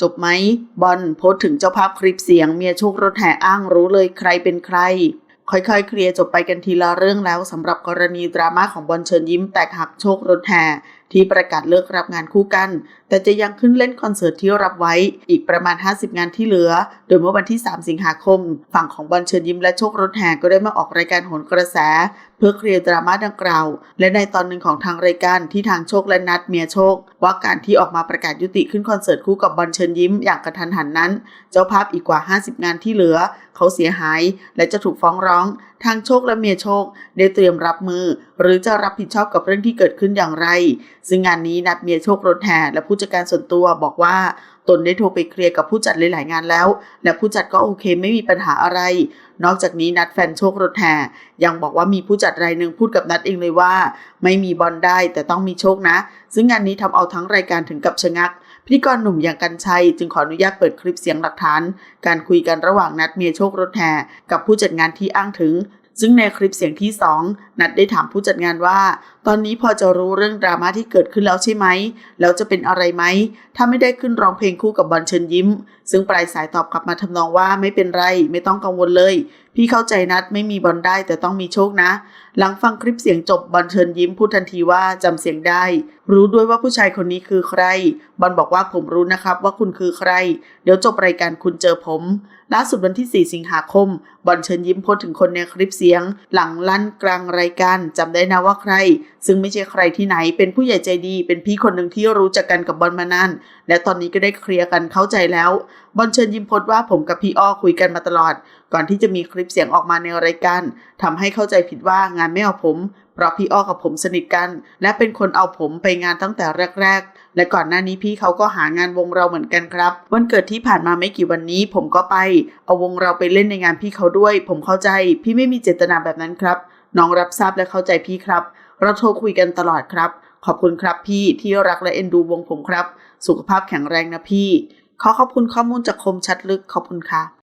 จบไหมบอลโพสถึงเจ้าภาพคลิปเสียงเมียโชครถแห่อ้างรู้เลยใครเป็นใคร ค่อยๆ เคลียร์จบไปกันทีละเรื่องแล้วสำหรับกรณีดราม่าของบอลเชิญยิ้มแตกหักโชครถแห่ ที่ประกาศเลิกรับงานคู่กัน แต่จะยังขึ้นเล่นคอนเสิร์ตที่รับไว้อีกประมาณ 50 งานที่เหลือ โดยเมื่อวันที่ 3 สิงหาคม ฝั่งของบอลเชิญยิ้มและโชครถแห่ก็ได้มาออกรายการโหนกระแส เพื่อเคลียร์ดราม่าดังกล่าว และในตอนหนึ่งของทางรายการที่ทางโชคและนัดเมียโชค ว่าการที่ออกมาประกาศยุติขึ้นคอนเสิร์ตคู่กับบอลเชิญยิ้มอย่างกระทันหันนั้น เจ้าภาพอีกกว่า 50 งานที่เหลือ เขาเสียหาย และจะถูกฟ้องร้อง ทางโชคและเมียโชคได้เตรียมรับมือ หรือจะรับผิดชอบกับเรื่องที่เกิดขึ้นอย่างไรซึ่งงานนี้นัดเมียโชครถแห่และผู้จัดการส่วนตัวบอกว่าตนได้โทรไปเคลียร์กับผู้จัดหลายๆงานแล้ว และผู้จัดก็โอเคไม่มีปัญหาอะไร นอกจากนี้นัดแฟนโชครถแห่ยังบอกว่ามีผู้จัดรายหนึ่งพูดกับนัดเองเลยว่า ไม่มีบอลได้แต่ต้องมีโชคนะ ซึ่งงานนี้ทำเอาทั้งรายการถึงกับชะงักพิธีกรหนุ่มอย่างกันชัย จึงขออนุญาตเปิดคลิปเสียงหลักฐาน การคุยกันระหว่างนัดเมียโชครถแห่กับผู้จัดงานที่อ้างถึงซึ่งในคลิปเสียงที่ 2 นัดได้ถามผู้จัดงานว่าตอนนี้พอจะรู้เรื่องดราม่าที่เกิดขึ้นแล้วใช่ไหม แล้วจะเป็นอะไรไหม ถ้าไม่ได้ขึ้นร้องเพลงคู่กับบอลเชิญยิ้ม ซึ่งปลายสายตอบกลับมาทำนองว่าไม่เป็นไร ไม่ต้องกังวลเลย พี่เข้าใจนัดไม่มีบอลได้แต่ต้องมีโชคนะ หลังฟังคลิปเสียงจบบอลเชิญยิ้มพูดทันทีว่าจำเสียงได้ รู้ด้วยว่าผู้ชายคนนี้คือใคร บอลบอกว่าผมรู้นะครับว่าคุณคือใคร เดี๋ยวจบรายการคุณเจอผม ล่าสุดวันที่ 4 สิงหาคม บอลเชิญยิ้มโพสถึงคนในคลิปเสียง หลังลั่นกลางรายการจำได้นะว่าใครซึ่งไม่ใช่ใครที่ไหนเป็นผู้ใหญ่ใจดี เป็นพี่คนหนึ่งที่รู้จักกันกับบอลมานานและตอนนี้ก็ได้เคลียร์กันเข้าใจแล้ว บอลเชิญยิ้มพสต์ว่าผมกับพี่อ้อคุยกันมาตลอด ก่อนที่จะมีคลิปเสียงออกมาในรายการทำให้เข้าใจผิดว่างานไม่เอาผม เพราะพี่อ้อกับผมสนิทกัน และเป็นคนเอาผมไปงานตั้งแต่แรก ๆ และก่อนหน้านี้พี่เขาก็หางานวงเราเหมือนกันครับ วันเกิดที่ผ่านมาไม่กี่วันนี้ ผมก็ไป เอาวงเราไปเล่นในงานพี่เขาด้วย ผมเข้าใจ พี่ไม่มีเจตนาแบบนั้นครับน้องรับทราบและเข้าใจพี่ครับ เราโทรคุยกันตลอดครับ ขอบคุณครับพี่ที่รักและเอ็นดูวงผมครับ สุขภาพแข็งแรงนะพี่ ขอขอบคุณข้อมูลจากคมชัดลึกขอบคุณค่ะ